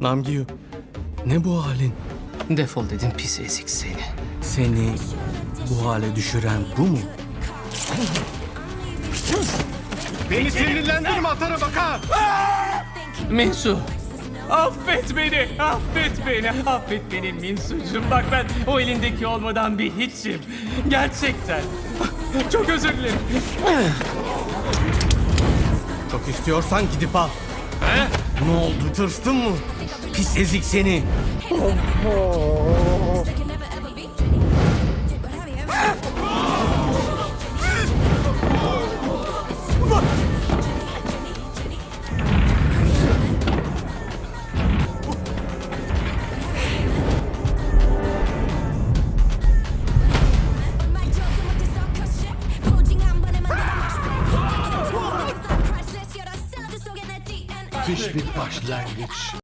Namgyu, ne bu halin? Defol dedim pis ezik seni. Seni bu hale düşüren bu mu? Beni sinirlendirme atara baka. Minsu. Affet beni, affet beni, affet beni Minsucuğum. Bak ben o elindeki olmadan bir hiçim. Gerçekten. Çok özür dilerim. Çok istiyorsan gidip al. Ne oldu tırstın mı? Pis ezik seni. Müthiş bir başlangıç.